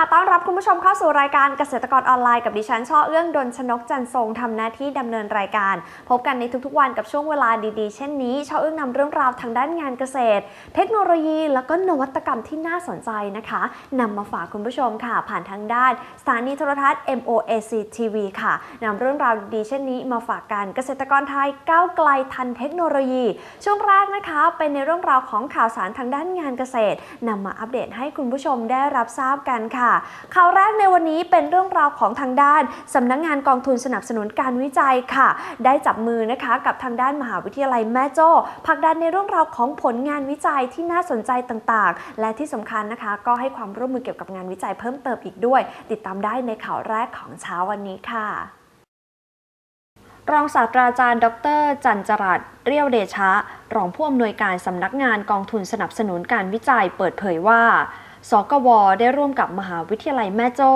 ะต้อนรับคุณผู้ชมเข้าสู่รายการเกษตรกรออนไลน์กับดิฉันช่อเอื้องดนชนกจันทรงทำหน้าที่ดำเนินรายการ พบกันในทุกๆวันกับช่วงเวลาดีๆ เช่นนี้ช่อเอื้องนำเรื่องราวทางด้านงานเกษตร เทคโนโลยี แล้วก็นวัตกรรมที่น่าสนใจนะคะนำมาฝากคุณผู้ชมค่ะ ผ่านทางด้านสถานีโทรทัศน์ MOAC TV ค่ะนำเรื่องราวดีๆเช่นนี้มาฝากกันเกษตรกรไทยก้าวไกลทันเทคโนโลยี ช่วงแรกนะคะเป็นในเรื่องราวของข่าวสารทางด้านงานเกษตรนำมาอัปเดตให้คุณผู้ชมได้รับทราบกันค่ะข่าวแรกในวันนี้เป็นเรื่องราวของทางด้านสำนักงานกองทุนสนับสนุนการวิจัยค่ะ ได้จับมือนะคะกับทางด้านมหาวิทยาลัยแม่โจ้ผลักดันในเรื่องราวของผลงานวิจัยที่น่าสนใจต่างๆ และที่สำคัญนะคะ ก็ให้ความร่วมมือเกี่ยวกับงานวิจัยเพิ่มเติมอีกด้วย ติดตามได้ในข่าวแรกของเช้าวันนี้ค่ะรองศาสตราจารย์ ดร จันจรัตเรียวเดชะ รองผู้อำนวยการสำนักงานกองทุนสนับสนุนการวิจัยเปิดเผยว่า สกว ได้ร่วมกับมหาวิทยาลัยแม่โจ้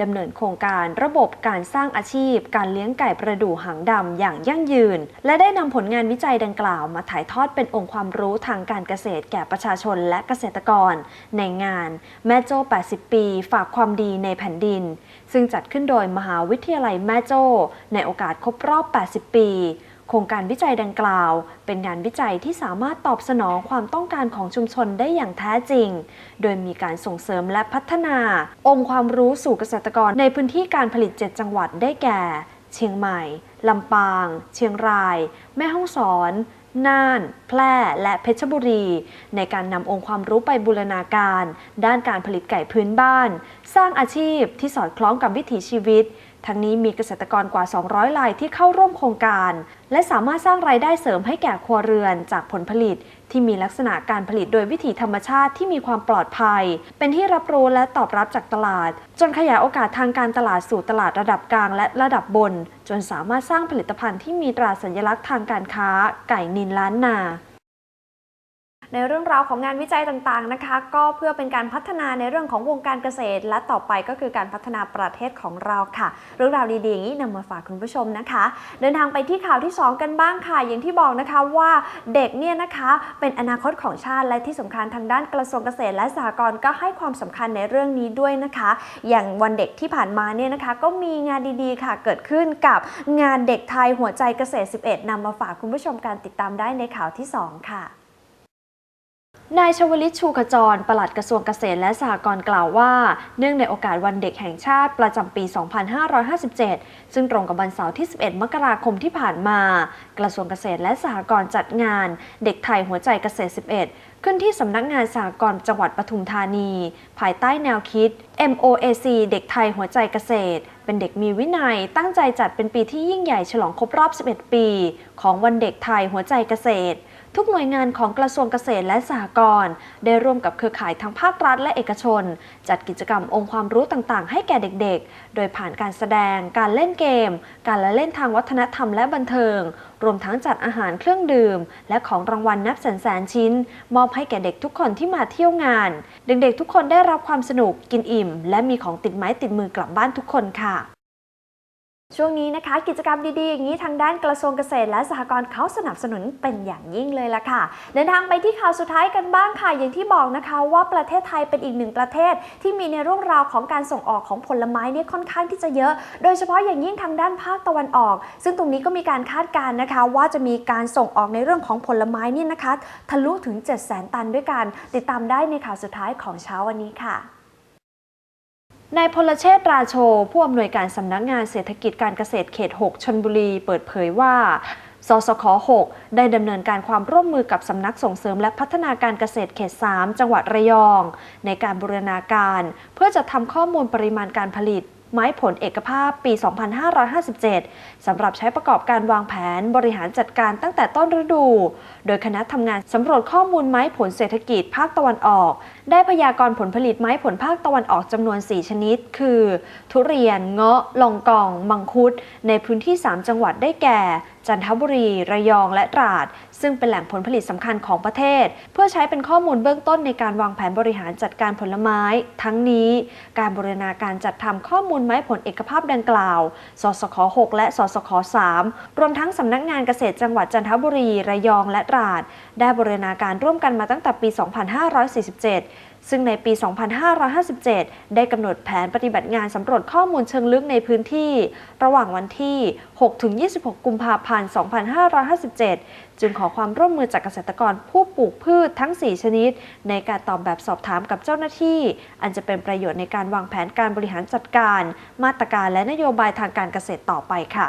ดำเนินโครงการระบบการสร้างอาชีพ การเลี้ยงไก่ประดู่หางดำอย่างยั่งยืน และได้นำผลงานวิจัยดังกล่าว มาถ่ายทอดเป็นองค์ความรู้ทางการเกษตรแก่ประชาชนและเกษตรกร ในงานแม่โจ้ 80 ปี ฝากความดีในแผ่นดิน ซึ่งจัดขึ้นโดยมหาวิทยาลัยแม่โจ้ ในโอกาสครบรอบ 80 ปี โครงการวิจัยดังกล่าว เป็นงานวิจัยที่สามารถตอบสนองความต้องการของชุมชนได้อย่างแท้จริง โดยมีการส่งเสริมและพัฒนา องค์ความรู้สู่เกษตรกรในพื้นที่การผลิต 7 จังหวัดได้แก่ เชียงใหม่ ลำปาง เชียงราย แม่ฮ่องสอนน่าน แพร่ และเพชรบุรี ในการนำองค์ความรู้ไปบูรณาการ ด้านการผลิตไก่พื้นบ้าน สร้างอาชีพที่สอดคล้องกับวิถีชีวิต ทั้งนี้มีเกษตรกรกว่า 200รายที่เข้าร่วมโครงการ และสามารถสร้างรายได้เสริมให้แก่ครัวเรือนจากผลผลิต ที่มีลักษณะการผลิตโดยวิถีธรรมชาติที่มีความปลอดภัย เป็นที่รับรู้และตอบรับจากตลาด จนขยายโอกาสทางการตลาดสู่ตลาดระดับกลางและระดับบน จนสามารถสร้างผลิตภัณฑ์ที่มีตราสัญลักษณ์ทางการค้า ไก่นินล้านนา ในเรื่องราวของงานวิจัยต่างๆนะคะ ก็เพื่อเป็นการพัฒนาในเรื่องของวงการเกษตร และต่อไปก็คือการพัฒนาประเทศของเราค่ะ เรื่องราวดีๆอย่างนี้นำมาฝากคุณผู้ชมนะคะ เดินทางไปที่ข่าวที่ 2 กันบ้างค่ะ อย่างที่บอกนะคะว่าเด็กเนี่ยนะคะเป็นอนาคตของชาติและที่สำคัญทางด้านกระทรวงเกษตร และสหกรณ์ก็ให้ความสำคัญในเรื่องนี้ด้วยนะคะ อย่างวันเด็กที่ผ่านมาเนี่ยนะคะ ก็มีงานดีๆค่ะ เกิดขึ้นกับงานเด็กไทยหัวใจเกษตร 11นำมาฝากคุณผู้ชมการติดตามได้ในข่าวที่ 2 ค่ะ นายชวลิตชูขจร ปลัดกระทรวงเกษตรและสหกรณ์กล่าวว่า เนื่องในโอกาสวันเด็กแห่งชาติประจำปี 2557 ซึ่งตรงกับวันเสาร์ที่ 11 มกราคมที่ผ่านมา กระทรวงเกษตรและสหกรณ์จัดงาน เด็กไทยหัวใจเกษตร 11 ขึ้นที่สำนักงานสหกรณ์จังหวัดปทุมธานี ภายใต้แนวคิด MOAC เด็กไทยหัวใจเกษตร เป็นเด็กมีวินัย ตั้งใจจัดเป็นปีที่ยิ่งใหญ่ฉลองครบรอบ 11 ปี ของวันเด็กไทยหัวใจเกษตร ทุกหน่วยงานของกระทรวงเกษตรและสหกรณ์ได้ร่วมกับเครือข่ายทั้งภาครัฐและเอกชน จัดกิจกรรมองค์ความรู้ต่างๆ ให้แก่เด็กๆ โดยผ่านการแสดง การเล่นเกม การละเล่นทางวัฒนธรรมและบันเทิง รวมทั้งจัดอาหารเครื่องดื่ม และของรางวัลนับแสนแสนชิ้น มอบให้แก่เด็กทุกคนที่มาเที่ยวงาน เด็กๆ ทุกคนได้รับความสนุกกินอิ่ม และมีของติดไม้ติดมือกลับบ้านทุกคนค่ะ ช่วงนี้นะคะกิจกรรมดีๆ อย่างนี้ทางด้านกระทรวงเกษตรและสหกรณ์เขาสนับสนุนเป็นอย่างยิ่งเลยละค่ะ เดินทางไปที่ข่าวสุดท้ายกันบ้างค่ะ อย่างที่บอกนะคะว่าประเทศไทยเป็นอีกหนึ่งประเทศ ที่มีในเรื่องราวของการส่งออกของผลไม้เนี่ยค่อนข้างที่จะเยอะ โดยเฉพาะอย่างยิ่งทางด้านภาคตะวันออก ซึ่งตรงนี้ก็มีการคาดการณ์นะคะ ว่าจะมีการส่งออกในเรื่องของผลไม้เนี่ยนะคะ ทะลุถึง 7 0 0 0 0 0 ตันด้วยกัน ติดตามได้ในข่าวสุดท้ายของเช้าวันนี้ค่ะ นายพลเชษราโช ผู้อำนวยการสำนักงานเศรษฐกิจการเกษตรเขต 6 ชนบุรี เปิดเผยว่าสสข6ได้ดำเนินการความร่วมมือกับสำนักส่งเสริมและพัฒนาการเกษตรเขต 3 จังหวัดระยอง ในการบูรณาการ เพื่อจะทำข้อมูลปริมาณการผลิต ไม้ผลเอกภาพปี 2557 สำหรับใช้ประกอบการวางแผนบริหารจัดการตั้งแต่ต้นฤดู โดยคณะทำงานสำรวจข้อมูลไม้ผลเศรษฐกิจภาคตะวันออก ได้พยากรณ์ผลผลิตไม้ผลภาคตะวันออกจำนวน 4 ชนิด คือ ทุเรียน เงาะ ลองกอง มังคุด ในพื้นที่ 3 จังหวัดได้แก่ จันทบุรี ระยองและตราด ซึ่งเป็นแหล่งผลผลิตสำคัญของประเทศ เพื่อใช้เป็นข้อมูลเบื้องต้นในการวางแผนบริหารจัดการผลไม้ ทั้งนี้ การบริณาการจัดทำข้อมูลไม้ผลเอกภาพดังกล่าว สสข6และ สสข3รวมทั้งสำนักงานเกษตรจังหวัดจันทบุรี ระยองและตราดได้บริณาการร่วมกันมาตั้งแต่ปี 2547 ซึ่งในปี 2557 ได้กำหนดแผนปฏิบัติงานสำรวจข้อมูลเชิงลึกในพื้นที่ ระหว่างวันที่ 6-26 กุมภาพันธ์ 2557 จึงขอความร่วมมือจากเกษตรกรผู้ปลูกพืชทั้ง 4 ชนิด ในการตอบแบบสอบถามกับเจ้าหน้าที่ อันจะเป็นประโยชน์ในการวางแผนการบริหารจัดการ มาตรการและนโยบายทางการเกษตรต่อไปค่ะ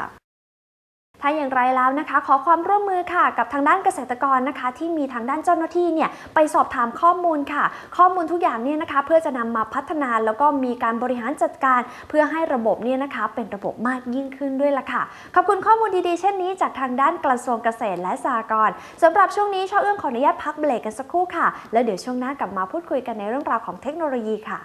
ถ้าอย่างไรแล้วนะคะ ขอความร่วมมือค่ะ กับทางด้านเกษตรกรนะคะ ที่มีทางด้านเจ้าหน้าที่เนี่ยไปสอบถามข้อมูลค่ะ ข้อมูลทุกอย่างเนี่ยนะคะ เพื่อจะนำมาพัฒนาแล้วก็มีการบริหารจัดการ เพื่อให้ระบบเนี่ยนะคะ เป็นระบบมากยิ่งขึ้นด้วยล่ะค่ะ ขอบคุณข้อมูลดีๆ เช่นนี้จากทางด้านกระทรวงเกษตรและสหกรณ์สำหรับช่วงนี้ช่อเอื้องขออนุญาตพักเบรกกันสักครู่ค่ะ แล้วเดี๋ยวช่วงหน้ากลับมาพูดคุยกันในเรื่องราวของเทคโนโลยีค่ะ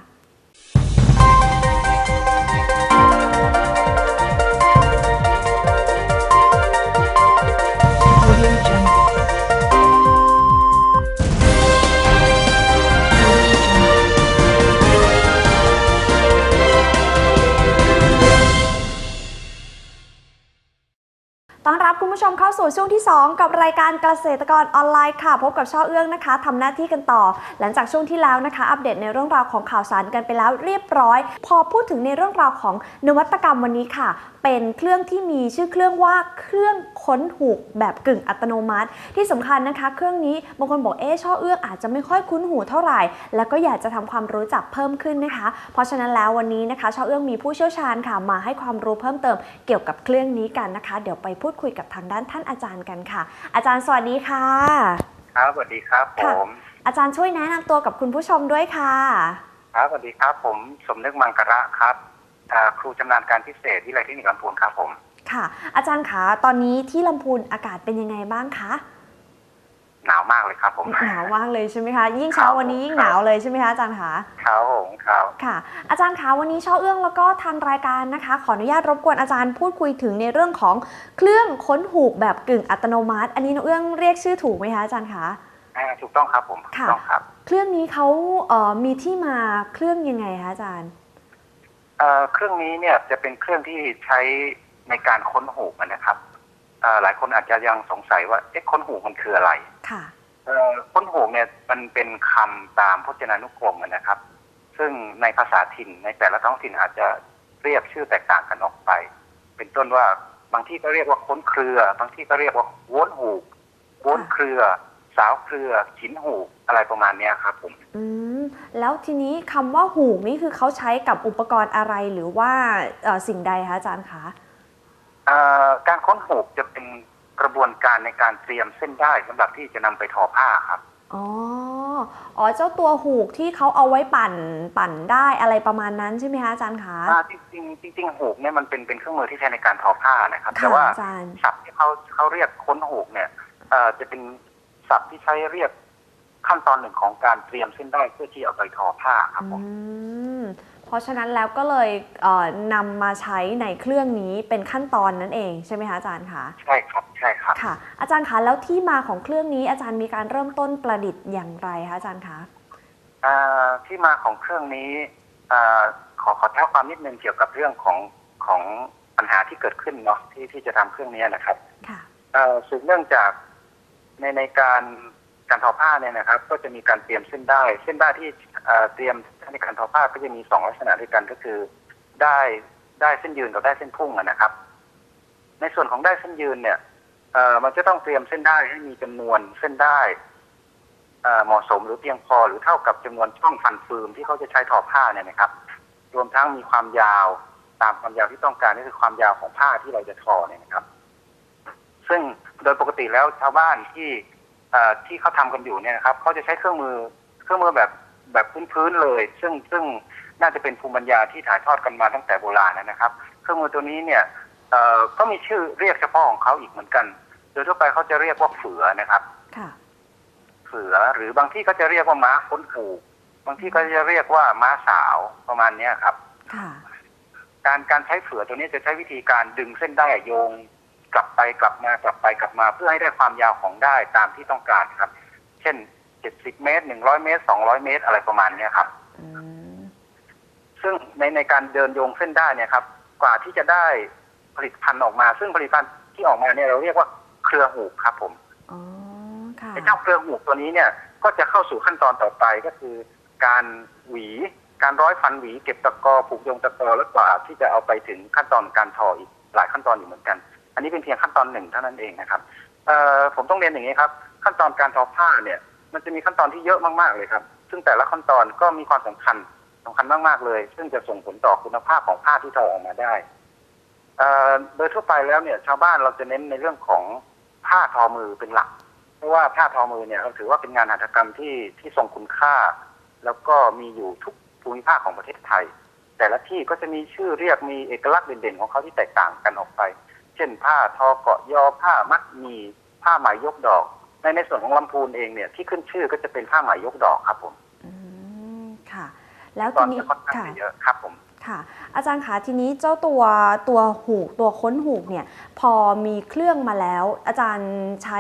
รับ คุณผู้ชมเข้าสู่ช่วงที่ 2 กับรายการเกษตรกรออนไลน์ค่ะ พบกับช่อเอื้องนะคะทำหน้าที่กันต่อ หลังจากช่วงที่แล้วนะคะ อัปเดตในเรื่องราวของข่าวสารกันไปแล้วเรียบร้อย พอพูดถึงในเรื่องราวของนวัตกรรมวันนี้ค่ะ เป็นเครื่องที่มีชื่อเครื่องว่าเครื่องค้นหูกแบบกึ่งอัตโนมัติ ที่สำคัญนะคะ เครื่องนี้บางคนบอกเอ๊ช่อเอื้องอาจจะไม่ค่อยคุ้นหูเท่าไหร่ แล้วก็อยากจะทำความรู้จักเพิ่มขึ้นนะคะ เพราะฉะนั้นแล้ววันนี้นะคะช่อเอื้องมีผู้เชี่ยวชาญค่ะมาให้ความรู้เพิ่มเติมเกี่ยวกับเครื่องนี้กันนะคะ เดี๋ยวไปพูดคุยกับทางด้านท่านอาจารย์กันค่ะ อาจารย์สวัสดีค่ะ ครับสวัสดีครับผค่ะ ม อาจารย์ช่วยแนะนำตัวกับคุณผู้ชมด้วยค่ะ ครับสวัสดีครับผมสมนึกมังกระครับอ่าครูชำนาญการพิเศษวิทยาลัยเทคนิคลำพูนครับผม ค่ะ อาจารย์คะตอนนี้ที่ลำพูนอากาศเป็นยังไงบ้างคะ หนาวมากเลยครับผมหนาวมากเลยใช่ไหมคะ ยิ่งเช้าวันนี้ยิ่งหนาวเลยใช่ไหมคะอาจารย์คะครับผมครับค่ะ อาจารย์คะวันนี้ช่อเอื้องแล้วก็ทางรายการนะคะ ขออนุญาตรบกวนอาจารย์พูดคุยถึงในเรื่องของเครื่องค้นหูกแบบกึ่งอัตโนมัติ อันนี้น้องเอื้องเรียกชื่อถูกไหมคะอาจารย์คะอ่าถูกต้องครับผมถูกค่ะต้องครับเครื่องนี้เขาเอ่อมีที่มาเครื่องยังไงคะอาจารย์เอ่อเครื่องนี้เนี่ยจะเป็นเครื่องที่ใช้ในการค้นหูกนะครับเอ่อ หลายคนอาจจะยังสงสัยว่าเอ๊ะค้นหูกมันคืออะไรค่ะเอ่อค้นหูกเนี่ยมันเป็นคำตามพจนานุกรมนะครับ ซึ่งในภาษาถิ่นในแต่ละท้องถิ่นอาจจะเรียกชื่อแตกต่างกันออกไป เป็นต้นว่าบางที่ก็เรียกว่าค้นเครือบางที่ก็เรียกว่าโวนหูกโวนเครือ สาวเครือขินหูกอะไรประมาณเนี้ยครับผมอืมแล้วทีนี้คำว่าหูกนี่คือเขาใช้กับอุปกรณ์อะไรหรือว่าเอ่อสิ่งใดคะอาจารย์คะเอ่อ การค้นหูกจะเป็นกระบวนการในการเตรียมเส้นได้สำหรับที่จะนำไปทอผ้าครับ อ๋อ อ๋อ เจ้าตัวหูกที่เขาเอาไว้ปั่นปั่นได้อะไรประมาณนั้นใช่ไหมคะอาจารย์คะอ่าจริงๆจริงๆหูกเนี่ยมันเป็นเป็นเครื่องมือที่ใช้ในการทอผ้านะครับ แต่ค่ะว่าอาจารย์ศัพท์ที่เขาเขาเรียกค้นหูกเนี่ยเอ่อจะเป็นศัพท์ที่ใช้เรียกขั้นตอนหนึ่งของการเตรียมเส้นได้เพื่อที่เอาไปทอผ้าครับผมอืม เพราะฉะนั้นแล้วก็เลยเอ่อนำมาใช้ในเครื่องนี้เป็นขั้นตอนนั่นเองใช่ไหมคะอาจารย์คะใช่ครับใช่ครับค่ะ อาจารย์คะแล้วที่มาของเครื่องนี้อาจารย์มีการเริ่มต้นประดิษฐ์อย่างไรคะอาจารย์คะเอ่อที่มาของเครื่องนี้เอ่อขอขอเท้าความนิดนึงเกี่ยวกับเรื่องของของปัญหาที่เกิดขึ้นเนาะที่ที่จะทำเครื่องนี้นะครับค่ะเอ่อสืบเนื่องจากในในการ การทอผ้าเนี่ยนะครับ ก็จะมีการเตรียมเส้นได้ เส้นได้ที่เตรียมในการทอผ้าก็จะมีสองลักษณะด้วยกันก็คือ ได้ได้เส้นยืนกับได้เส้นพุ่งนะครับ ในส่วนของได้เส้นยืนเนี่ยมันจะต้องเตรียมเส้นได้ให้มีจำนวนเส้นได้เหมาะสมหรือเพียงพอหรือเท่ากับจำนวนช่องฟันฟืมที่เขาจะใช้ทอผ้าเนี่ยนะครับ รวมทั้งมีความยาวตามความยาวที่ต้องการนี่คือความยาวของผ้าที่เราจะทอเนี่ยนะครับ ซึ่งโดยปกติแล้วชาวบ้านที่ ที่เขาทำกันอยู่เนี่ยนะครับเขาจะใช้เครื่องมือเครื่องมือแบบแบบพื้นๆเลย ซึ่งซึ่งน่าจะเป็นภูมิปัญญาที่ถ่ายทอดกันมาตั้งแต่โบราณนะครับ เครื่องมือตัวนี้เนี่ยเอ่อก็มีชื่อเรียกเฉพาะของเขาอีกเหมือนกัน โดยทั่วไปเขาจะเรียกว่าเฝือนะครับค่ะเฝือหรือบางที่ก็จะเรียกว่าม้าค้นผูก บางที่ก็จะเรียกว่าม้าสาวประมาณเนี้ยครับค่ะการการใช้เฝือตัวนี้จะใช้วิธีการดึงเส้นได้โยง กลับไปกลับมากลับไปกลับมาเพื่อให้ได้ความยาวของได้ตามที่ต้องการครับ เช่น70เมตร100เมตร200เมตรอะไรประมาณเนี้ยครับอืมซึ่งในในการเดินโยงเส้นได้เนี่ยครับ กว่าที่จะได้ผลิตภัณฑ์ออกมา ซึ่งผลิตภัณฑ์ที่ออกมาเนี่ยเราเรียกว่าเครือหูกครับ ผมอ๋อค่ะไอ้เจ้าเครือหูกตัวนี้เนี่ย ก็จะเข้าสู่ขั้นตอนต่อไปก็คือ การหวีการร้อยฟันหวีเก็บตะกอผูกโยงตะกอแล้วกว่าที่จะเอาไปถึงขั้นตอนการทออีกหลายขั้นตอนอยู่เหมือนกัน อันนี้เป็นเพียงขั้นตอนหนึ่งเท่านั้นเองนะครับเอ่อผมต้องเรียนอย่างนี้ครับ ขั้นตอนการทอผ้าเนี่ย มันจะมีขั้นตอนที่เยอะมากๆเลยครับ ซึ่งแต่ละขั้นตอนก็มีความสำคัญสำคัญมากๆเลย ซึ่งจะส่งผลต่อคุณภาพของผ้าที่ทอออกมาได้โดยทั่วไปแล้วเนี่ย ชาวบ้านเราจะเน้นในเรื่องของผ้าทอมือเป็นหลัก เพราะว่าผ้าทอมือเนี่ยเราถือว่าเป็นงานหัตถกรรมที่ที่ทรงคุณค่า แล้วก็มีอยู่ทุกภูมิภาคของประเทศไทย แต่ละที่ก็จะมีชื่อเรียกมีเอกลักษณ์เด่นๆของเขาที่แตกต่างกันออกไป เช่นผ้าทอเกาะยอผ้ามัดหมีผ้าไหมยกดอก ในในส่วนของลำพูนเองเนี่ยที่ขึ้นชื่อก็จะเป็นผ้าไหมยกดอกครับผมอืมค่ะ แล้วตอทีนนี้จะค่อนข้างค่ะจะเยอะครับผมค่ะ อาจารย์คะทีนี้เจ้าตัวตัวหูกตัวค้นหูกเนี่ยพอมีเครื่องมาแล้ว อาจารย์ใช้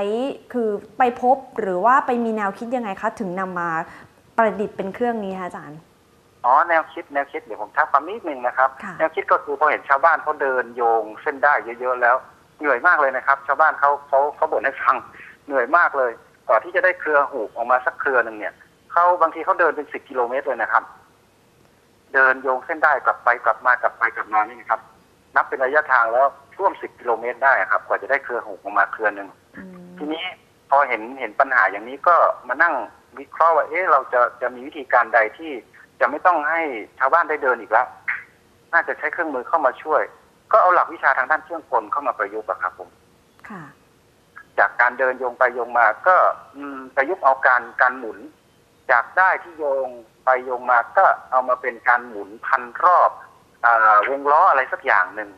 คือไปพบหรือว่าไปมีแนวคิดยังไงคะถึงนำมาประดิษฐ์เป็นเครื่องนี้คะอาจารย์ อ๋อแนวคิดแนวคิดเดี๋ยวผมท้าความนิดนึงนะครับค่ะแนวคิดก็คือพอเห็นชาวบ้านเขาเดินโยงเส้นได้เยอะๆแล้วเหนื่อยมากเลยนะครับ ชาวบ้านเขาเขาเขาบ่นให้ฟังเหนื่อยมากเลยก่อนที่จะได้เครือหูกออกมาสักเครือหนึ่งเนี่ยเขาบางทีเขาเดินเป็นสิบกิโลเมตรเลยนะครับ เดินโยงเส้นได้กลับไปกลับมากลับไปกลับมานี่นะครับ นับเป็นระยะทางแล้วร่วมสิบกิโลเมตรได้ครับ กว่าจะได้เครือหูกออกมาเครือหนึ่งอืมทีนี้พอเห็นเห็นปัญหาอย่างนี้ก็มานั่งวิเคราะห์ว่าเอ๊ะเราจะจะมีวิธีการใดที่ จะไม่ต้องให้ชาวบ้านได้เดินอีกแล้ว น่าจะใช้เครื่องมือเข้ามาช่วย ก็เอาหลักวิชาทางด้านเครื่องกลเข้ามาประยุกต์อะครับผมค่ะ จากการเดินโยงไปโยงมา ก็อืมประยุกต์เอาการการหมุน จากได้ที่โยงไปโยงมาก็เอามาเป็นการหมุนพันรอบอาวงล้ออะไรสักอย่างหนึ่ง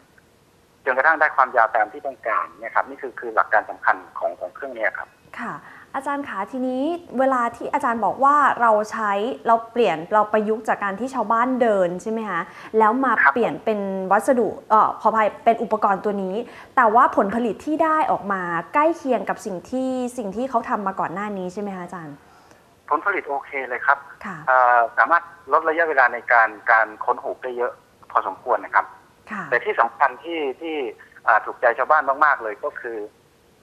จนกระทั่งได้ความยาวตามที่ต้องการเนี่ยครับ นี่คือคือหลักการสำคัญของของเครื่องเนี้ครับ ค่ะ อาจารย์คะทีนี้เวลาที่อาจารย์บอกว่าเราใช้เราเปลี่ยนเราประยุกต์จากการที่ชาวบ้านเดินใช่ไหมคะแล้วมาครับเปลี่ยนเป็นวัสดุเอ่อขออภัยเป็นอุปกรณ์ตัวนี้ แต่ว่าผลผลิตที่ได้ออกมาใกล้เคียงกับสิ่งที่สิ่งที่เขาทำมาก่อนหน้านี้ใช่ไหมคะอาจารย์ ผลผลิตโอเคเลยครับค่ะเอ่อสามารถลดระยะเวลาในการการค้นหูกได้เยอะพอสมควรนะครับค่ะแต่ที่สำคัญที่ที่อ่าถูกใจชาวบ้านมากๆเลยก็คือ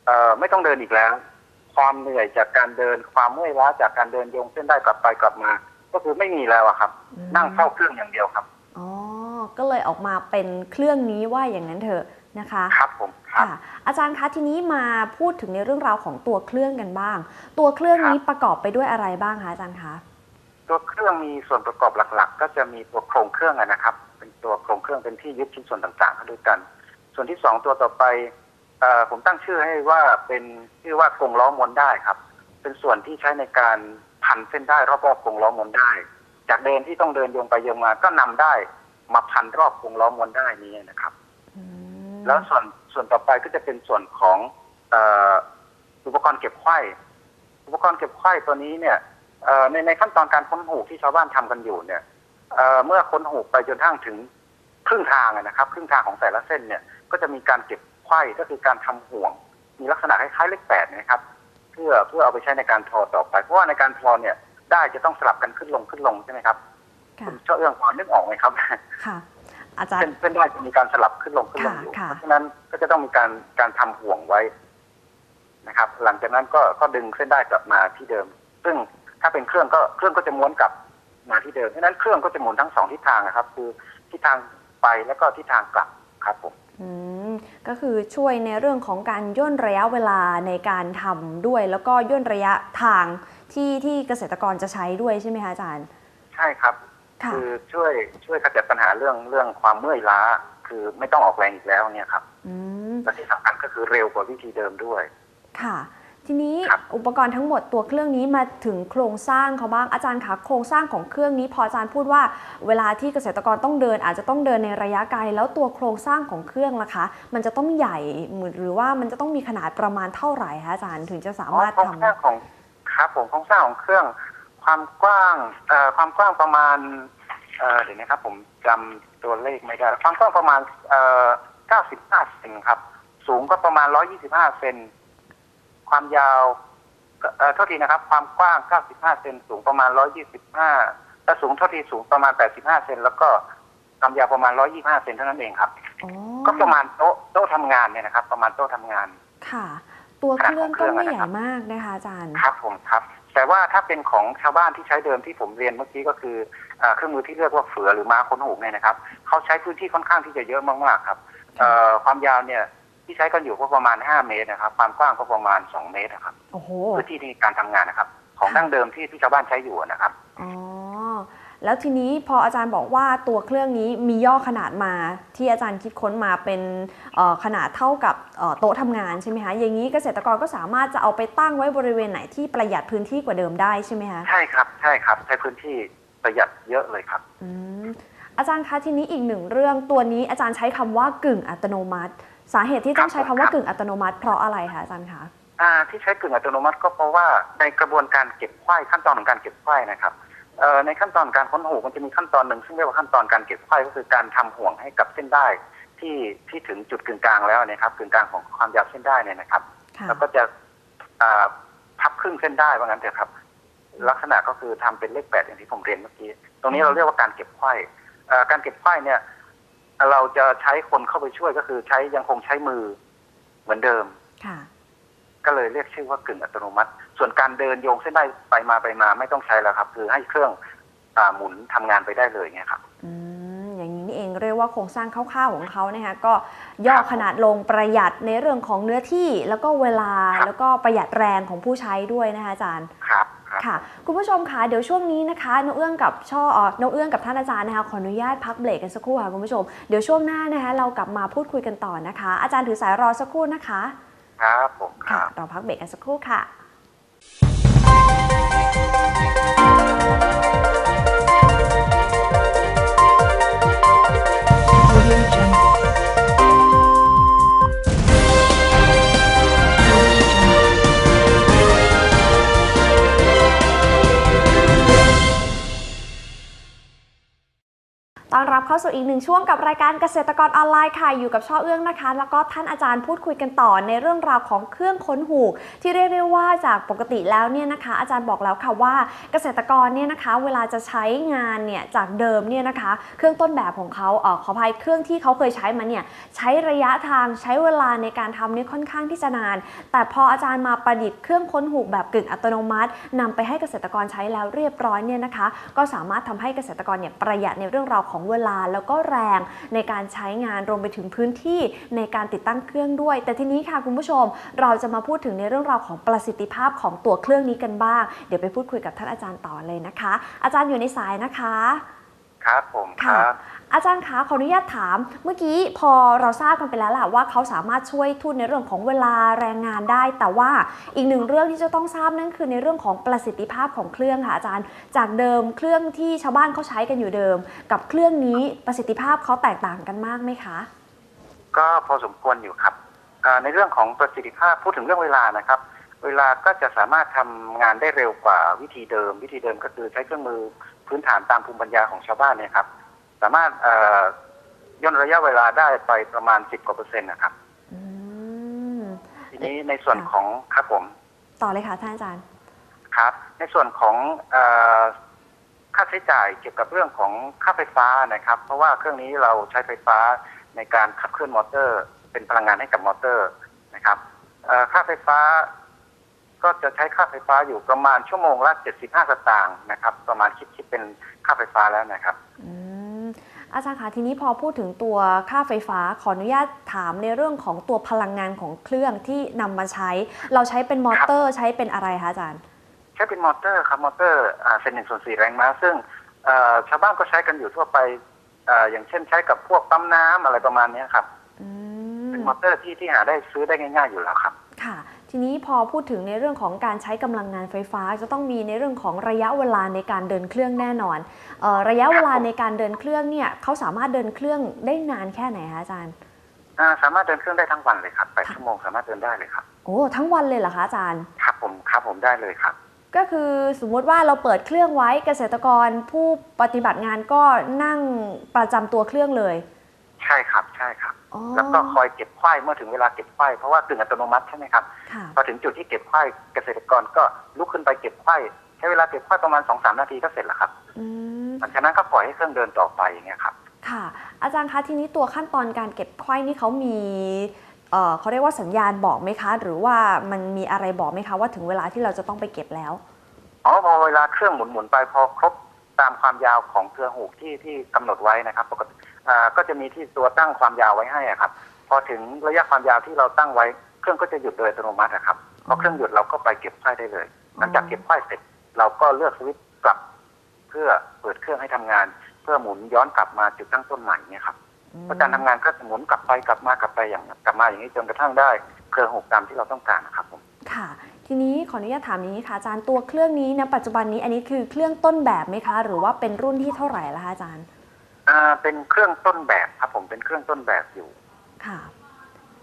เอ่อไม่ต้องเดินอีกแล้ว ความเหนื่อยจากการเดินความเมื่อยล้าจากการเดินโยงเส้นได้กลับไปกลับมา ก็คือไม่มีแล้วอะครับอืมนั่งเข้าเครื่องอย่างเดียวครับอ๋อก็เลยออกมาเป็นเครื่องนี้ว่าอย่างนั้นเถอะนะคะครับผมครับค่ะอาจารย์คะทีนี้มาพูดถึงในเรื่องราวของตัวเครื่องกันบ้าง ตัวเครื่องนี้ประกอบไปด้วยอะไรบ้างคะอาจารย์คะตัวเครื่องมีส่วนประกอบหลัก ๆ ก็จะมีตัวโครงเครื่องอะนะครับ เป็นตัวโครงเครื่องเป็นที่ยึดชิ้นส่วนต่างๆเข้าด้วยกัน ส่วนที่สองตัวต่อไปเอ่อ ผมตั้งชื่อให้ว่าเป็นชื่อว่ากรงล้อมวนได้ครับ เป็นส่วนที่ใช้ในการพันเส้นได้รอบๆกรงล้อมวนได้ จากเดินที่ต้องเดินโยงไปโยงมาก็นำได้มาพันรอบกรงล้อมวนได้นี้นะครับอืมแล้วส่วนส่วนต่อไปก็จะเป็นส่วนของเอ่ออุปกรณ์เก็บไข้อุปกรณ์เก็บไข้ตัวนี้เนี่ยเอ่อในในขั้นตอนการค้นหูกที่ชาวบ้านทำกันอยู่เนี่ยเอ่อเมื่อค้นหูกไปจนทั้งถึงครึ่งทางอะนะครับ ครึ่งทางของแต่ละเส้นเนี่ย ก็จะมีการเก็บ ไข้ก็คือการทำห่วง มีลักษณะคล้ายๆเลขแปดนะครับ เพื่อเพื่อเอาไปใช้ในการทอต่อไป เพราะว่าในการทอเนี่ย ได้จะต้องสลับกันขึ้นลงขึ้นลงใช่ไหมครับค่ะคุณเจ้าเอื้องพอนึกออกไหมครับค่ะอาจารเส้นย์เส้นได้จะมีการสลับขึ้นลงขึ้นลงอยู่ค่ะเพราะฉะนั้นก็จะต้องมีการการทำห่วงไว้นะครับ หลังจากนั้นก็ก็ดึงเส้นได้กลับมาที่เดิม ซึ่งถ้าเป็นเครื่องก็เครื่องก็จะม้วนกลับมาที่เดิมเพราะฉะนั้นเครื่องก็จะหมุนทั้งสองทิศทางนะครับ คือทิศทางไปแล้วก็ทิศทางกลับครับผมอืม ก็คือช่วยในเรื่องของการย่นระยะเวลาในการทำด้วย แล้วก็ย่นระยะทางที่ที่เกษตรกรจะใช้ด้วยใช่ไหมคะอาจารย์ ใช่ครับค่ะคือช่วยช่วยขจัดปัญหาเรื่องเรื่องความเมื่อยล้า คือไม่ต้องออกแรงอีกแล้วเนี่ยครับอืมและที่สำคัญก็คือเร็วกว่าวิธีเดิมด้วย ค่ะ ทีนี้ครับอุปกรณ์ทั้งหมดตัวเครื่องนี้มาถึงโครงสร้างเขาบ้างอาจารย์คะโครงสร้างของเครื่องนี้พออาจารย์พูดว่า เวลาที่เกษตรกรต้องเดิน อาจจะต้องเดินในระยะไกล แล้วตัวโครงสร้างของเครื่องล่ะคะ มันจะต้องใหญ่หรือว่ามันจะต้องมีขนาดประมาณเท่าไหร่คะอาจารย์ถึงจะสามารถอ๋อโครงทำสร้างของครับผมโครงสร้างของเครื่อง ความกว้างเอ่อความกว้างประมาณเอ่อเดี๋ยวนะครับผมจำตัวเลขไม่ได้ความกว้างประมาณเอ่อ95เซนครับสูงก็ประมาณ 125เซน ความยาวเอ่อเท่าทีนะครับ ความกว้าง 95 เซนสูงประมาณ 125 และสูงเท่าทีสูงประมาณ 85 เซนแล้วก็ความยาวประมาณ 125 เซนเท่านั้นเองครับ อ๋อก็ประมาณโต๊ะโต๊ะทำงานเนี่ยนะครับ ประมาณโต๊ะทำงาน ค่ะ ตัวเครื่องก็ไม่ขนาดของเครื่องอะใหญ่นะครับมากนะคะอาจารย์ ครับผมครับ แต่ว่าถ้าเป็นของชาวบ้านที่ใช้เดิมที่ผมเรียนเมื่อกี้ก็คืออ่าเครื่องมือที่เรียกว่าเฟือหรือม้าค้นหูกเนี่ยนะครับเขาใช้พื้นที่ค่อนข้างที่จะเยอะมากๆครับเอ่อความยาวเนี่ย ที่ใช้กันอยู่ก็ประมาณ 5 เมตรนะครับ ความกว้างก็ประมาณ 2 เมตรนะครับโอ้โหพื้นที่ในการทำงานนะครับ ของดั้งเดิมที่ที่ชาวบ้านใช้อยู่นะครับอ๋อแล้วทีนี้พออาจารย์บอกว่าตัวเครื่องนี้มีย่อขนาดมาที่อาจารย์คิดค้นมาเป็นเอ่อขนาดเท่ากับเอ่อโต๊ะทำงานใช่ไหมคะอย่างนี้เกษตรกรก็สามารถจะเอาไปตั้งไว้บริเวณไหนที่ประหยัดพื้นที่กว่าเดิมได้ใช่ไหมคะใช่ครับใช่ครับใช้พื้นที่ประหยัดเยอะเลยครับอืมอาจารย์คะทีนี้อีกหนึ่งเรื่องตัวนี้อาจารย์ใช้คำว่ากึ่งอัตโนมัติ สาเหตุที่ต้องใช้คำว่าครับกึ่งอัตโนมัติ เพราะอะไรคะอาจารย์คะอ่าที่ใช้กึ่งอัตโนมัติก็เพราะว่าในกระบวนการเก็บควายขั้นตอนของการเก็บควายนะครับเอ่อในขั้นตอนการค้นหูมันจะมีขั้นตอนหนึ่งซึ่งเรียกว่าขั้นตอนการเก็บควายก็คือการทำห่วงให้กับเส้นได้ที่ที่ถึงจุดกึ่งกลางแล้วเนะครับกึ่งกลางของความยาวเส้นได้เนี่ยนะครับค่ะแล้วก็จะอ่าพับครึ่งเส้นได้ว่างั้นเถอะครับ ลักษณะก็คือทำเป็นเลขแปดอย่างที่ผมเรียนเมื่อกี้ ตรงนี้เราเรียกว่าการเก็บควายเอ่อการเก็บควายเนี่ย เราจะใช้คนเข้าไปช่วยก็คือใช้ยังคงใช้มือเหมือนเดิมค่ะ ก็เลยเรียกชื่อว่ากึ่งอัตโนมัติ ส่วนการเดินโยงเส้นได้ไปมาไปมาไม่ต้องใช้แล้วครับ คือให้เครื่องอาหมุนทำงานไปได้เลยไงครับอืมอย่างนี้นี่เองเรียกว่าโครงสร้างคร่าวๆของเขานะคะก็ย่อขนาดลงประหยัดในเรื่องของเนื้อที่แล้วก็เวลาครับแล้วก็ประหยัดแรงของผู้ใช้ด้วยนะคะอาจารย์ครับ ครับค่ะ คุณผู้ชมคะเดี๋ยวช่วงนี้นะคะนกเอื้องกับช่อเอ่อนกเอื้องกับท่านอาจารย์นะคะขออนุญาตพักเบรกกันสักครู่ค่ะคุณผู้ชมเดี๋ยวช่วงหน้านะคะเรากลับมาพูดคุยกันต่อนะคะ อาจารย์ถือสายรอสักครู่นะคะ ครับผมคค่ะรับเราพักเบรกกันสักครู่ค่ะ ต้อนรับเข้าสู่อีกหนึ่งช่วงกับรายการเกษตรกรออนไลน์ค่ะอยู่กับช่อเอื้องนะคะ แล้วก็ท่านอาจารย์พูดคุยกันต่อในเรื่องราวของเครื่องค้นหูก ที่เรียกได้ว่าจากปกติแล้วเนี่ยนะคะ อาจารย์บอกแล้วค่ะว่าเกษตรกรเนี่ยนะคะ เวลาจะใช้งานเนี่ยจากเดิมเนี่ยนะคะ เครื่องต้นแบบของเขาเออขออภัยเครื่องที่เขาเคยใช้มาเนี่ยใช้ระยะทางใช้เวลาในการทำเนี่ยค่อนข้างที่จะนาน แต่พออาจารย์มาประดิษฐ์เครื่องค้นหูกแบบกึ่งอัตโนมัตินำไปให้เกษตรกรใช้แล้วเรียบร้อยเนี่ยนะคะ ก็สามารถทำให้เกษตรกรเนี่ยประหยัดในเรื่องราวของเวลาแล้วก็แรงในการใช้งานรวมไปถึงพื้นที่ในการติดตั้งเครื่องด้วย แต่ทีนี้ค่ะคุณผู้ชม เราจะมาพูดถึงในเรื่องราวของประสิทธิภาพของตัวเครื่องนี้กันบ้าง เดี๋ยวไปพูดคุยกับท่านอาจารย์ต่อเลยนะคะ อาจารย์อยู่ในสายนะคะ ครับผมครับ อาจารย์คะขออนุญาตถาม เมื่อกี้พอเราทราบกันไปแล้วแหละว่าเขาสามารถช่วยทุนในเรื่องของเวลาแรงงานได้ แต่ว่าอีกหนึ่งเรื่องที่จะต้องทราบนั่นคือในเรื่องของประสิทธิภาพของเครื่องค่ะอาจารย์ จากเดิมเครื่องที่ชาวบ้านเขาใช้กันอยู่เดิม กับเครื่องนี้ประสิทธิภาพเขาแตกต่างกันมากไหมคะ ก็พอสมควรอยู่ครับในเรื่องของประสิทธิภาพพูดถึงเรื่องเวลานะครับ เวลาก็จะสามารถทำงานได้เร็วกว่าวิธีเดิม วิธีเดิมก็คือใช้เครื่องมือพื้นฐานตามภูมิปัญญาของชาวบ้านเนี่ยครับ สามารถเอ่อย่นระยะเวลาได้ไปประมาณสิบกว่าเปอร์เซ็นต์นะครับอืมทีนี้ในส่วนค่ะของครับผม ต่อเลยค่ะท่านอาจารย์ ครับ ในส่วนของเออค่าใช้จ่ายเกี่ยวกับเรื่องของค่าไฟฟ้านะครับ เพราะว่าเครื่องนี้เราใช้ไฟฟ้าในการขับเคลื่อนมอเตอร์ เป็นพลังงานให้กับมอเตอร์นะครับเอ่อค่าไฟฟ้า ก็จะใช้ค่าไฟฟ้าอยู่ประมาณชั่วโมงละ75สตางค์นะครับ ประมาณคิดคิดเป็นค่าไฟฟ้าแล้วนะครับ อืมอาจารย์คะทีนี้พอพูดถึงตัวค่าไฟฟ้าขออนุญาตถามในเรื่องของตัวพลังงานของเครื่องที่นำมาใช้ เราใช้เป็นมอเตอร์ใช้เป็นอะไรคะอาจารย์ใช้เป็นมอเตอร์ครับมอเตอร์อ่าเซนหนึ่งส่วนสี่แรงม้าซึ่งเอ่อชาวบ้านก็ใช้กันอยู่ทั่วไปเอ่ออย่างเช่นใช้กับพวกปั๊มน้ำอะไรประมาณเนี้ยครับอืเป็นมมอเตอร์ที่ที่หาได้ซื้อได้ง่าย ๆอยู่แล้วครับ ค่ะ ทีนี้พอพูดถึงในเรื่องของการใช้กำลังงานไฟฟ้า จะต้องมีในเรื่องของระยะเวลาในการเดินเครื่องแน่นอนเออระยะเวลาในการเดินเครื่องเนี่ยเขาสามารถเดินเครื่องได้นานแค่ไหนคะอาจารย์อ่าสามารถเดินเครื่องได้ทั้งวันเลยครับแปดชั่วโมงสามารถเดินได้เลยครับโอ้ทั้งวันเลยเหรอคะอาจารย์ครับผมครับผมได้เลยครับ ก็คือสมมุติว่าเราเปิดเครื่องไว้เกษตรกรผู้ปฏิบัติงานก็นั่งประจำตัวเครื่องเลย ใช่ครับใช่ครับอ๋อ แล้วก็คอยเก็บควายเมื่อถึงเวลาเก็บควายเพราะว่ากึ่งอัตโนมัติใช่ไหมครับค่ะพอถึงจุดที่เก็บควายเกษตรกรก็ลุกขึ้นไปเก็บควายใช้เวลาเก็บควายประมาณสองสามนาทีก็เสร็จแล้วครับอืมหลังจากนั้นก็ปล่อยให้เครื่องเดินต่อไปอย่างเงี้ยครับค่ะ อาจารย์คะทีนี้ตัวขั้นตอนการเก็บไข้นี่เขามีเอ่อเขาเรียกว่าสัญญาณบอกไหมคะ หรือว่ามันมีอะไรบอกไหมคะว่าถึงเวลาที่เราจะต้องไปเก็บแล้วอ๋อพอเวลาเครื่องหมุนหมุนๆไปพอครบตามความยาวของเครือหูกที่ที่กำหนดไว้นะครับ ปกติอ่า ก็จะมีที่ตัวตั้งความยาวไว้ให้อะครับ พอถึงระยะความยาวที่เราตั้งไว้ เครื่องก็จะหยุดโดยอัตโนมัตินะครับพอเครื่องหยุดเราก็ไปเก็บไข้ได้เลย หลังจากเก็บไข้เสร็จเราก็เลือกสวิตช์กลับ เพื่อเปิดเครื่องให้ทำงาน เพื่อหมุนย้อนกลับมาจุดตั้งต้นใหม่เนี่ยครับเพราะการทำงานก็จะหมุนกลับไปกลับมากลับไปอย่างกลับมาอย่างนี้จนกระทั่งได้เครือหูกตามที่เราต้องการนะครับผมค่ะ ทีนี้ขออนุญาตถามอย่างนี้ค่ะอาจารย์ตัวเครื่องนี้นะปัจจุบันนี้อันนี้คือเครื่องต้นแบบไหมคะ หรือว่าเป็นรุ่นที่เท่าไหร่แล้วคะอาจารย์ อ่าเป็นเครื่องต้นแบบครับผมเป็นเครื่องต้นแบบอยู่ค่ะ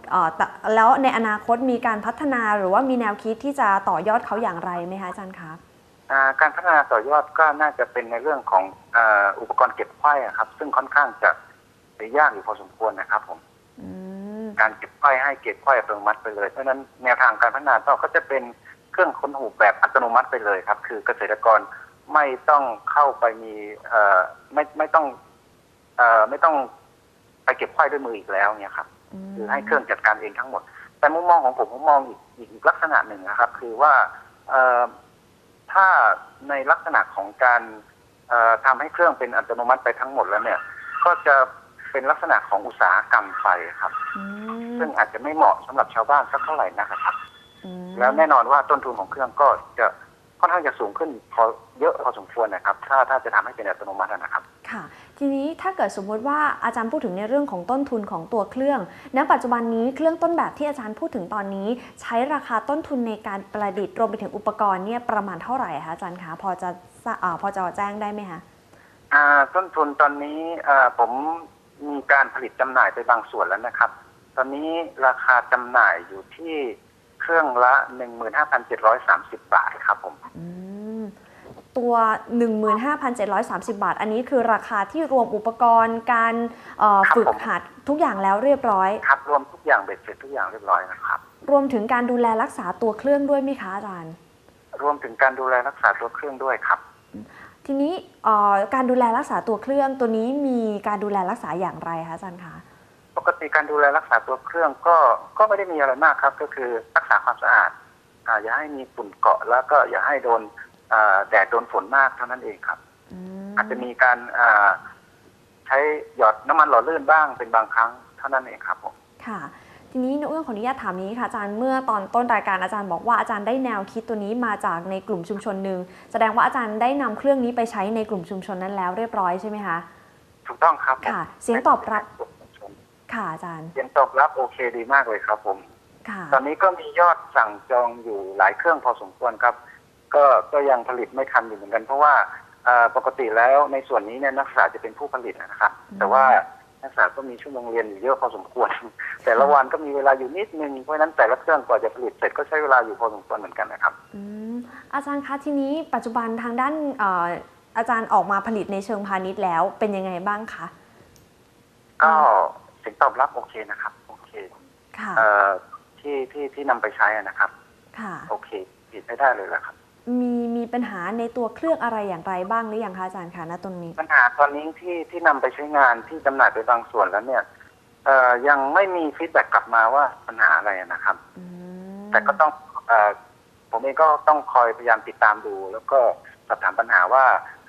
เอ่อแต่แล้วในอนาคตมีการพัฒนาหรือว่ามีแนวคิดที่จะต่อยอดเขาอย่างไรไหมคะอาจารย์คะอ่าการพัฒนาต่อยอดก็น่าจะเป็นในเรื่องของอ่าอุปกรณ์เก็บไข้อะครับ ซึ่งค่อนข้างจะยากอยู่พอสมควรนะครับผมอืมการเก็บไข้ให้เก็บไข้อัตโนมัติไปเลยเพราะฉะนั้นแนวทางการพัฒนาต่อก็จะเป็นเครื่องค้นหูแบบอัตโนมัติไปเลยครับ คือเกษตรกรไม่ต้องเข้าไปมีเอ่อไม่ไม่ต้องเอ่อ ไม่ต้องไปเก็บไข้ด้วยมืออีกแล้วเนี่ยครับคือให้เครื่องจัดการเองทั้งหมด แต่มุมมองของผมผมมองอีกอีกอีกลักษณะหนึ่งนะครับ คือว่าเอ่อถ้าในลักษณะของการเอ่อทำให้เครื่องเป็นอัตโนมัติไปทั้งหมดแล้วเนี่ย ก็จะเป็นลักษณะของอุตสาหกรรมไฟครับอืมซึ่งอาจจะไม่เหมาะสำหรับชาวบ้านสักเท่าไหร่นะครับอืมแล้วแน่นอนว่าต้นทุนของเครื่องก็จะค่อนข้างจะสูงขึ้นพอเยอะพอสมควรนะครับ ถ้าถ้าจะทำให้เป็นอัตโนมัตินะครับ ค่ะ ทีนี้ถ้าเกิดสมมุติว่าอาจารย์พูดถึงในเรื่องของต้นทุนของตัวเครื่อง ณ ปัจจุบันนี้เครื่องต้นแบบที่อาจารย์พูดถึงตอนนี้ ใช้ราคาต้นทุนในการประดิษฐ์รวมไปถึงอุปกรณ์เนี่ยประมาณเท่าไหร่คะอาจารย์คะพอจะทราเอ่อพอจะแจ้งได้ไหมคะอ่าต้นทุนตอนนี้อ่าผมมีการผลิตจำหน่ายไปบางส่วนแล้วนะครับ ตอนนี้ราคาจำหน่ายอยู่ที่เครื่องละ15,730บาทครับผมอืม ตัว 15,730 บาท อันนี้คือราคาที่รวมอุปกรณ์การเอ่อครับฝึกผมหัดทุกอย่างแล้วเรียบร้อย ครับ รวมทุกอย่างเบ็ดเสร็จทุกอย่างเรียบร้อยนะครับ รวมถึงการดูแลรักษาตัวเครื่องด้วยไหมคะอาจารย์ รวมถึงการดูแลรักษาตัวเครื่องด้วยครับ ทีนี้เอ่อการดูแลรักษาตัวเครื่องตัวนี้มีการดูแลรักษาอย่างไรคะอาจารย์คะ ปกติการดูแลรักษาตัวเครื่องก็ก็ไม่ได้มีอะไรมากครับ ก็คือรักษาความสะอาดอ่าอย่าให้มีฝุ่นเกาะแล้วก็อย่าให้โดนอ่า แดดโดนฝนมากเท่านั้นเองครับอืมอาจจะมีการอ่าใช้หยอดน้ำมันหล่อลื่นบ้างเป็นบางครั้งเท่านั้นเองครับผมค่ะทีนี้นกเอื้องขออนุญาตถามนี้ค่ะอาจารย์เมื่อตอนต้นรายการอาจารย์บอกว่าอาจารย์ได้แนวคิดตัวนี้มาจากในกลุ่มชุมชนหนึ่งแสดงว่าอาจารย์ได้นำเครื่องนี้ไปใช้ในกลุ่มชุมชนนั้นแล้วเรียบร้อยใช่ไหมคะถูกต้องครับผมค่ะ เสียงตอบรับค่ะอาจารย์เสียงตอบรับโอเคดีมากเลยครับผมค่ะตอนนี้ก็มียอดสั่งจองอยู่หลายเครื่องพอสมควรครับ ก็ก็ยังผลิตไม่ทันอยู่เหมือนกัน เพราะว่าเอ่อปกติแล้วในส่วนนี้เนี่ยนักศึกษาจะเป็นผู้ผลิตนะครับอืมแต่ว่านักศึกษาก็มีชั่วโมงเรียนอยู่เยอะพอสมควร แต่ละวันก็มีเวลาอยู่นิดนึงเพราะฉะนั้นแต่ละเครื่องกว่าจะผลิตเสร็จก็ใช้เวลาอยู่พอสมควรเหมือนกันนะครับอืมอาจารย์คะทีนี้ปัจจุบันทางด้านเอ่ออาจารย์ออกมาผลิตในเชิงพาณิชย์แล้วเป็นยังไงบ้างคะก็เสียงตอบรับโอเคนะครับโอเคค่ะเอ่อที่ที่ที่นำไปใช้อะนะครับ ค่ะ โอเคผลิตไม่ได้เลยแหละครับ มีมีปัญหาในตัวเครื่องอะไรอย่างไรบ้างหรือยังคะอาจารย์คะณตรงนี้ปัญหาตอนนี้ที่ที่นำไปใช้งานที่จำหน่ายไปบางส่วนแล้วเนี่ยเอ่อยังไม่มีฟีดแบ็กกลับมาว่าปัญหาอะไรนะครับ อืมแต่ก็ต้องเออผมเองก็ต้องคอยพยายามติดตามดู แล้วก็สอบถามปัญหาว่า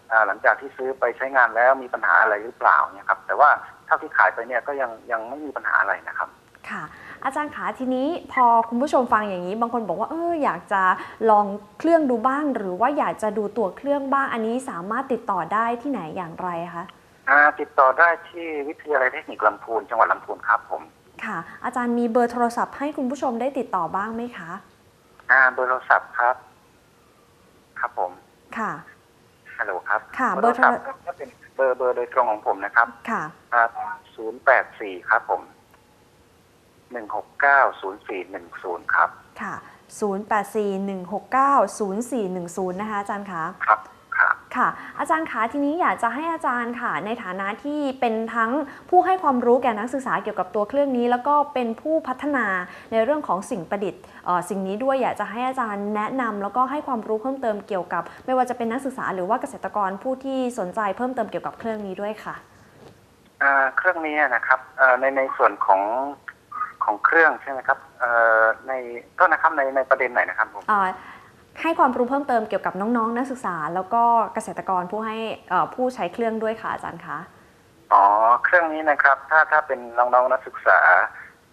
เอ่อหลังจากที่ซื้อไปใช้งานแล้วมีปัญหาอะไรหรือเปล่าเนี่ยครับ แต่ว่าเท่าที่ขายไปเนี่ยก็ยังยังไม่มีปัญหาอะไรนะครับ ค่ะ อาจารย์คะทีนี้พอคุณผู้ชมฟังอย่างนี้ บางคนบอกว่าเอออยากจะลองเครื่องดูบ้าง หรือว่าอยากจะดูตัวเครื่องบ้างอันนี้สามารถติดต่อได้ที่ไหนอย่างไรคะอ่าติดต่อได้ที่วิทยาลัยเทคนิคลำพูนจังหวัดลำพูนครับผมค่ะ อาจารย์มีเบอร์โทรศัพท์ให้คุณผู้ชมได้ติดต่อบ้างไหมคะอ่าเบอร์โทรศัพท์ครับ ครับผม ค่ะฮัลโหลครับ ค่ะ เบอร์โทรศัพท์เบอร์โทรก็เป็นเบอร์เบอร์โดยตรงของผมนะครับ ค่ะศูนย์แปดสี่ครับผม หนึ่งหกเก้าศูนย์สี่หนึ่งศูนย์ครับ ค่ะ 0841690410 นะคะอาจารย์คะครับครับค่ะ อาจารย์คะทีนี้อยากจะให้อาจารย์ค่ะ ในฐานะที่เป็นทั้งผู้ให้ความรู้แก่นักศึกษาเกี่ยวกับตัวเครื่องนี้ แล้วก็เป็นผู้พัฒนาในเรื่องของสิ่งประดิษฐ์เอ่อสิ่งนี้ด้วยอยากจะให้อาจารย์แนะนำแล้วก็ให้ความรู้เพิ่มเติมเกี่ยวกับ ไม่ว่าจะเป็นนักศึกษาหรือว่าเกษตรกรผู้ที่สนใจเพิ่มเติมเกี่ยวกับเครื่องนี้ด้วยค่ะอ่าเครื่องนี้นะครับเอ่อในในส่วนของ ของเครื่องใช่ไหมครับเอ่อในก็นะครับในในประเด็นไหนนะครับผมเอ่อให้ความรู้เพิ่มเติมเกี่ยวกับน้องๆ นักศึกษา แล้วก็เกษตรกรผู้ให้เอ่อผู้ใช้เครื่องด้วยค่ะอาจารย์คะอ๋อเครื่องนี้นะครับ ถ้าถ้าเป็นน้องๆนักศึกษา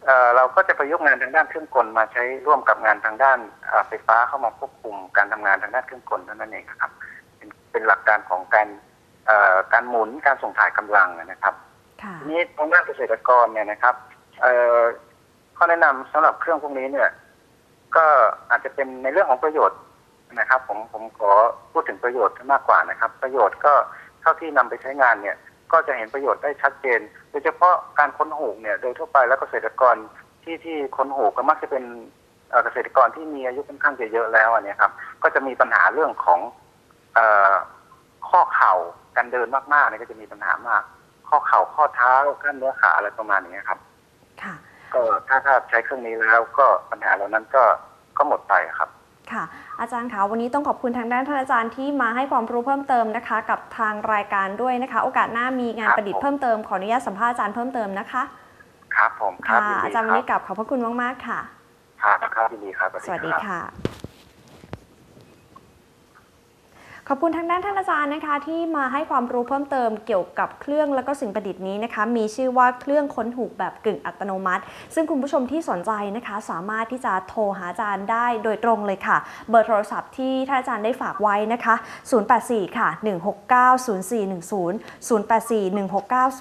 เอ่อเราก็จะประยุกต์งานทางด้านเครื่องกลมาใช้ร่วมกับงานทางด้านเอ่อไฟฟ้าเข้ามาควบคุมการทำงานทางด้านเครื่องกลเท่านั้นเองครับเป็นเป็นหลักการของการเอ่อการหมุนการส่งถ่ายกำลังนะครับค่ะทีนี้ทางด้านเกษตรกรเนี่ยนะครับเอ่อ ข้อแนะนำสำหรับเครื่องพวกนี้เนี่ย ก็อาจจะเป็นในเรื่องของประโยชน์นะครับ ผมผมขอพูดถึงประโยชน์มากกว่านะครับ ประโยชน์ก็เท่าที่นำไปใช้งานเนี่ย ก็จะเห็นประโยชน์ได้ชัดเจน โดยเฉพาะการค้นหูเนี่ย โดยทั่วไปแล้วเกษตรกรที่ที่ค้นหูก็มักจะเป็นเกษตรกรที่มีอายุค่อนข้างจะเยอะแล้วเนี้ยครับ ก็จะมีปัญหาเรื่องของอข้อเข่าการเดินมากๆเนี่ยก็จะมีปัญหามาก ข้อเข่าข้อเท้ากล้ามเนื้อขาอะไรประมาณนี้ครับ ก็ถ้าถ้าใช้เครื่องนี้แล้วก็ปัญหาเหล่านั้นก็ก็หมดไปครับ ค่ะ อาจารย์คะวันนี้ต้องขอบคุณทางด้านท่านอาจารย์ที่มาให้ความรู้เพิ่มเติมนะคะ กับทางรายการด้วยนะคะ โอกาสหน้ามีงานครับประดิษฐ์เพิ่มเติมขออนุญาตสัมภาษณ์อาจารย์เพิ่มเติมนะคะครับผมครับค่ะยินดีอาจารย์วันนี้กลับขอบพระคุณมากๆค่ะ ครับครับยินดีครับ สวัสดีรับค่ะ ขอบคุณทางด้านท่านอาจารย์นะคะ ที่มาให้ความรู้เพิ่มเติมเกี่ยวกับเครื่องแล้วก็สิ่งประดิษฐ์นี้นะคะ มีชื่อว่าเครื่องค้นหูแบบกึ่งอัตโนมัติ ซึ่งคุณผู้ชมที่สนใจนะคะ สามารถที่จะโทรหาอาจารย์ได้โดยตรงเลยค่ะ เบอร์โทรศัพท์ที่ท่านอาจารย์ได้ฝากไว้นะคะ 084 ค่ะ 169 0410 084 169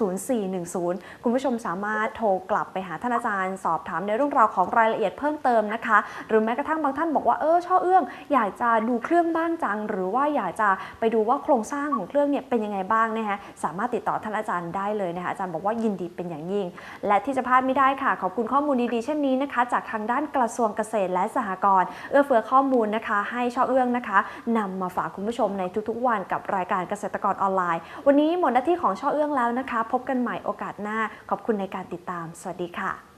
0410 คุณผู้ชมสามารถโทรกลับไปหาท่านอาจารย์ สอบถามในเรื่องราวของรายละเอียดเพิ่มเติมนะคะ หรือแม้กระทั่งบางท่านบอกว่าเออช่อเอื้องอยากจะดูเครื่องบ้างจัง หรือว่าอยากจะไปดูว่าโครงสร้างของเครื่องเนี่ยเป็นยังไงบ้างนะคะสามารถติดต่อท่านอาจารย์ได้เลยนะคะอาจารย์บอกว่ายินดีเป็นอย่างยิ่ง และที่จะพลาดไม่ได้ค่ะ ขอบคุณข้อมูลดีๆเช่นนี้นะคะ จากทางด้านกระทรวงเกษตรและสหกรณ์เอื้อเฟื้อข้อมูลนะคะ ให้ช่อเอื้องนะคะนำมาฝากคุณผู้ชมในทุกๆ วันกับรายการเกษตรกรออนไลน์ วันนี้หมดหน้าที่ของช่อเอื้องแล้วนะคะ พบกันใหม่โอกาสหน้า ขอบคุณในการติดตาม สวัสดีค่ะ